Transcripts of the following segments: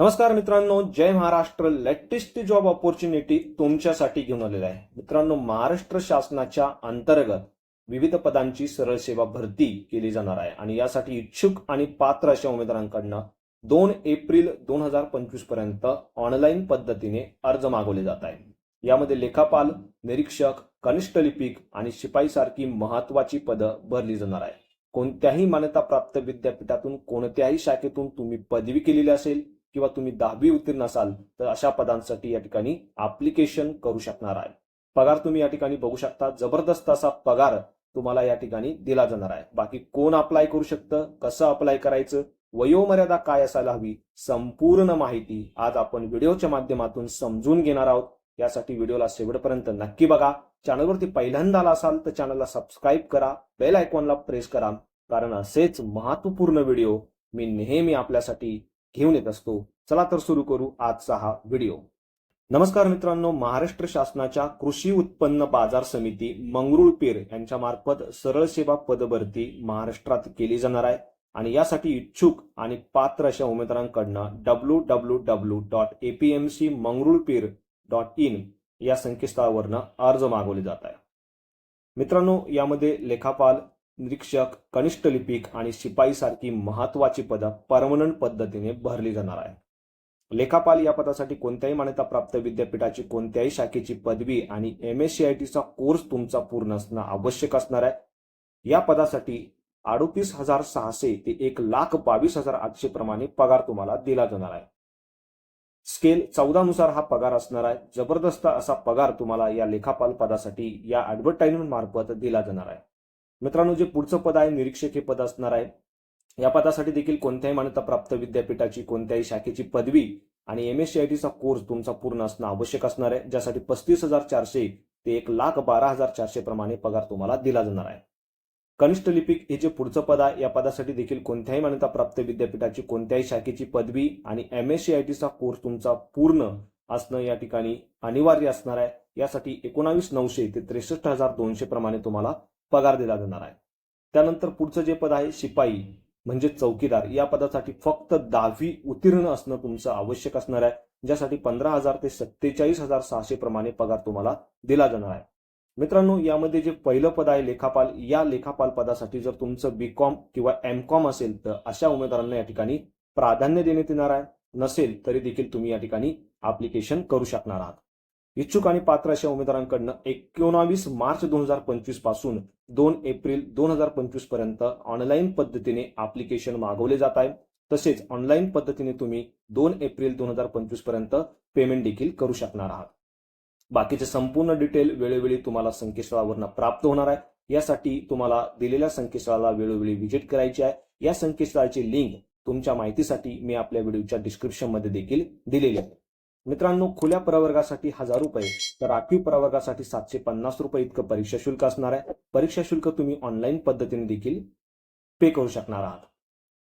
नमस्कार मित्रांनो जय महाराष्ट्र. लेटेस्ट जॉब ऑपॉर्च्युनिटी तुमच्यासाठी घेऊन आलेला आहे. मित्रांनो महाराष्ट्र शासनाच्या अंतर्गत विविध पदांची सरळ सेवा भरती केली जाणार आहे. आणि यासाठी इच्छुक आणि पात्र अशा उमेदवारांकडनं दोन एप्रिल दोन हजार पंचवीसपर्यंत ऑनलाईन पद्धतीने अर्ज मागवले जात आहे यामध्ये लेखापाल निरीक्षक कनिष्ठ लिपिक आणि शिपाई सारखी महत्वाची पदं भरली जाणार आहे कोणत्याही मान्यताप्राप्त विद्यापीठातून कोणत्याही शाखेतून तुम्ही पदवी केलेली असेल किंवा तुम्ही दहावी उत्तीर्ण असाल तर अशा पदांसाठी या ठिकाणी अप्लिकेशन करू शकणार आहे. पगार तुम्ही या ठिकाणी बघू शकता. जबरदस्त असा पगार तुम्हाला या ठिकाणी दिला जाणार आहे. बाकी कोण अप्लाय करू शकतं कसं अप्लाय करायचं वयोमर्यादा काय असायला हवी संपूर्ण माहिती आज आपण व्हिडिओच्या माध्यमातून समजून घेणार आहोत. यासाठी व्हिडिओला शेवटपर्यंत नक्की बघा. चॅनलवरती पहिल्यांदा आला असाल तर चॅनलला सबस्क्राईब करा. बेल आयकॉनला प्रेस करा. कारण असेच महत्त्वपूर्ण व्हिडिओ मी नेहमी आपल्यासाठी घेऊन येत असतो. चला तर सुरू करू आजचा हा व्हिडिओ. नमस्कार मित्रांनो महाराष्ट्र शासनाच्या कृषी उत्पन्न बाजार समिती मंगरुळपीर यांच्या मार्फत सरळ सेवा पदभरती महाराष्ट्रात केली जाणार आहे. आणि यासाठी इच्छुक आणि पात्र अशा उमेदवारांकडनं W W W dot APMC Mangrulpir dot in या संकेतस्थळावरनं अर्ज मागवले जात आहे मित्रांनो यामध्ये लेखापाल निरीक्षक कनिष्ठ लिपिक आणि शिपाई सारखी महत्वाची पदं परमनंट पद्धतीने भरली जाणार आहे लेखापाल या पदासाठी कोणत्याही मान्यताप्राप्त विद्यापीठाची कोणत्याही शाखेची पदवी आणि एम एस सी आय टीचा कोर्स तुमचा पूर्ण असणं आवश्यक असणार आहे. या पदासाठी अडोतीस हजार सहाशे ते एक लाख बावीस हजार आठशे प्रमाणे पगार तुम्हाला दिला जाणार आहे. स्केल चौदा नुसार हा पगार असणार आहे. जबरदस्त असा पगार तुम्हाला या लेखापाल पदासाठी या ऍडव्हर्टाइजमेंट मार्फत दिला जाणार आहे. मित्रांनो जे पुढचं पद आहे निरीक्षक हे पद असणार आहे. या पदासाठी देखील कोणत्याही मान्यताप्राप्त विद्यापीठाची कोणत्याही शाखेची पदवी आणि एम एस सी आय टीचा कोर्स तुमचा पूर्ण असणं आवश्यक असणार आहे ज्यासाठी पस्तीस हजार चारशे ते एक लाख बारा हजार चारशे प्रमाणे पगार तुम्हाला दिला जाणार आहे. कनिष्ठ लिपिक हे जे पुढचं पद आहे या पदासाठी देखील कोणत्याही मान्यताप्राप्त विद्यापीठाची कोणत्याही शाखेची पदवी आणि एम एस सी आय टीचा कोर्स तुमचा पूर्ण असणं या ठिकाणी अनिवार्य असणार आहे. यासाठी एकोणावीस नऊशे ते त्रेसष्ट हजार दोनशे प्रमाणे तुम्हाला पगार दिला जाणार आहे. त्यानंतर पुढचं जे पद आहे शिपाई म्हणजे चौकीदार या पदासाठी फक्त दहावी उत्तीर्ण असणं तुमचं आवश्यक असणार आहे ज्यासाठी पंधरा हजार ते सत्तेचाळीस हजार सहाशे प्रमाणे पगार तुम्हाला दिला जाणार आहे. मित्रांनो यामध्ये जे पहिलं पद आहे लेखापाल या लेखापाल पदासाठी जर तुमचं बी कॉम किंवा एम कॉम असेल तर अशा उमेदवारांना या ठिकाणी प्राधान्य देण्यात येणार आहे. नसेल तरी देखील तुम्ही या ठिकाणी अप्लिकेशन करू शकणार आहात. इच्छुक आणि पात्र अशा उमेदवारांकडनं एकोणावीस मार्च दोन हजार पंचवीसपासून दोन एप्रिल दोन हजार पंचवीसपर्यंत ऑनलाईन पद्धतीने अप्लिकेशन मागवले जात आहे. तसेच ऑनलाईन पद्धतीने तुम्ही दोन एप्रिल दोन हजार पंचवीसपर्यंत पेमेंट देखील करू शकणार आहात. बाकीचे संपूर्ण डिटेल वेळोवेळी तुम्हाला संकेतस्थळावरनं प्राप्त होणार आहे. यासाठी तुम्हाला दिलेल्या संकेतस्थळाला वेळोवेळी व्हिजिट करायची आहे. या संकेतस्थळाची लिंक तुमच्या माहितीसाठी मी आपल्या व्हिडिओच्या डिस्क्रिप्शनमध्ये देखील दिलेली आहे. मित्रांनो खुल्या प्रवर्गासाठी हजार रुपये तर राखीव प्रवर्गासाठी सातशे पन्नास रुपये इतकं परीक्षा शुल्क असणार आहे. परीक्षा शुल्क तुम्ही ऑनलाईन पद्धतीने देखील पे करू शकणार आहात.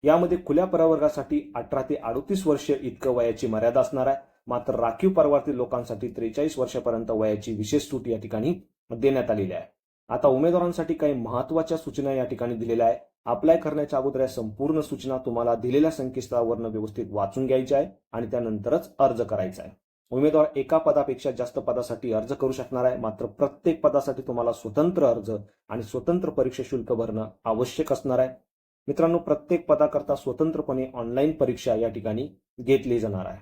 यामध्ये खुल्या प्रवर्गासाठी अठरा ते अडोतीस वर्ष इतकं वयाची मर्यादा असणार आहे. मात्र राखीव प्रवर्गातील लोकांसाठी त्रेचाळीस वर्षापर्यंत वयाची विशेष सूट या ठिकाणी देण्यात आलेली आहे. आता उमेदवारांसाठी काही महत्त्वाच्या सूचना या ठिकाणी दिलेल्या आहे अप्लाय करण्याच्या अगोदर या संपूर्ण सूचना तुम्हाला दिलेल्या संकेतस्थळावरनं व्यवस्थित वाचून घ्यायच्या आहे आणि त्यानंतरच अर्ज करायचा आहे. उमेदवार एका पदापेक्षा जास्त पदासाठी अर्ज करू शकणार आहे मात्र प्रत्येक पदासाठी तुम्हाला स्वतंत्र अर्ज आणि स्वतंत्र परीक्षा शुल्क भरणं आवश्यक असणार आहे. मित्रांनो प्रत्येक पदाकरता स्वतंत्रपणे ऑनलाईन परीक्षा या ठिकाणी घेतली जाणार आहे.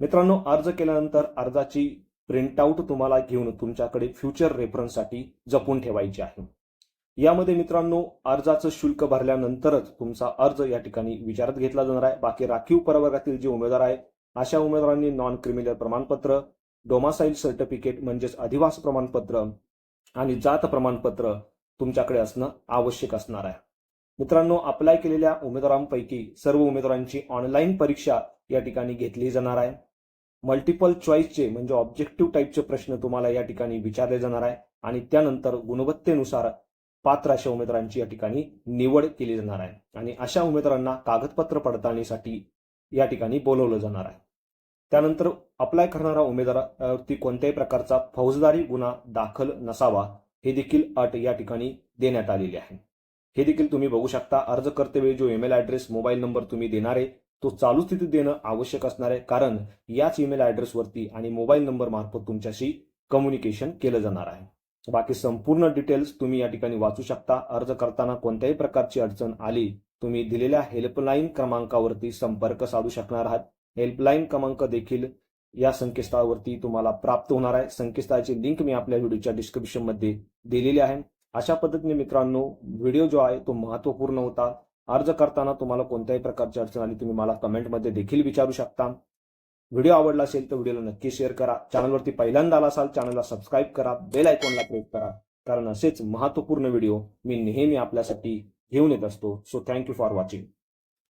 मित्रांनो अर्ज केल्यानंतर अर्जाची प्रिंटआउट तुम्हाला घेऊन तुमच्याकडे फ्युचर रेफरन्ससाठी जपून ठेवायची आहे. यामध्ये मित्रांनो अर्जाचं शुल्क भरल्यानंतरच तुमचा अर्ज या ठिकाणी विचारात घेतला जाणार आहे. बाकी राखीव प्रवर्गातील जे उमेदवार आहे अशा उमेदवारांनी नॉन क्रिमिनल प्रमाणपत्र डोमासाईल सर्टिफिकेट म्हणजेच अधिवास प्रमाणपत्र आणि जात प्रमाणपत्र तुमच्याकडे असणं आवश्यक असणार आहे. मित्रांनो अप्लाय केलेल्या उमेदवारांपैकी सर्व उमेदवारांची ऑनलाईन परीक्षा या ठिकाणी घेतली जाणार आहे. मल्टिपल चॉईसचे म्हणजे ऑब्जेक्टिव्ह टाईपचे प्रश्न तुम्हाला या ठिकाणी विचारले जाणार आहे आणि त्यानंतर गुणवत्तेनुसार पात्र अशा उमेदवारांची या ठिकाणी निवड केली जाणार आहे. आणि अशा उमेदवारांना कागदपत्र पडताळणीसाठी या ठिकाणी बोलवलं जाणार आहे. त्यानंतर अप्लाय करणारा उमेदवारावरती कोणत्याही प्रकारचा फौजदारी गुन्हा दाखल नसावा हे देखील अट या ठिकाणी देण्यात आलेली आहे. हे देखील तुम्ही बघू शकता. अर्ज करतेवेळी जो ईमेल ऍड्रेस मोबाईल नंबर तुम्ही देणार आहे तो चालू स्थितीत देणं आवश्यक असणार आहे. कारण याच ईमेल ॲड्रेसवरती आणि मोबाईल नंबर मार्फत तुमच्याशी कम्युनिकेशन केलं जाणार आहे. बाकी संपूर्ण डिटेल्स तुम्ही या ठिकाणी वाचू शकता. अर्ज करताना कोणत्याही प्रकारची अडचण आली तुम्ही दिलेल्या हेल्पलाईन क्रमांकावरती संपर्क साधू शकणार आहात. हेल्पलाईन क्रमांक देखील या संकेतस्थळावरती तुम्हाला प्राप्त होणार आहे. संकेतस्थळाची लिंक मी आपल्या व्हिडिओच्या डिस्क्रिप्शनमध्ये दिलेली आहे. अशा पद्धतीने मित्रांनो व्हिडिओ जो आहे तो महत्त्वपूर्ण होता. अर्ज करताना तुम्हाला कोणत्याही प्रकारची अडचण आली तुम्ही मला कमेंटमध्ये देखील विचारू शकता. व्हिडिओ आवडला असेल तर व्हिडिओला नक्की शेअर करा. चॅनलवरती पहिल्यांदा आला असाल चॅनलला सबस्क्राईब करा. बेल आयकॉनला प्रेस करा. कारण असेच महत्त्वपूर्ण व्हिडिओ मी नेहमी आपल्यासाठी घेऊन येत असतो. So thank you for watching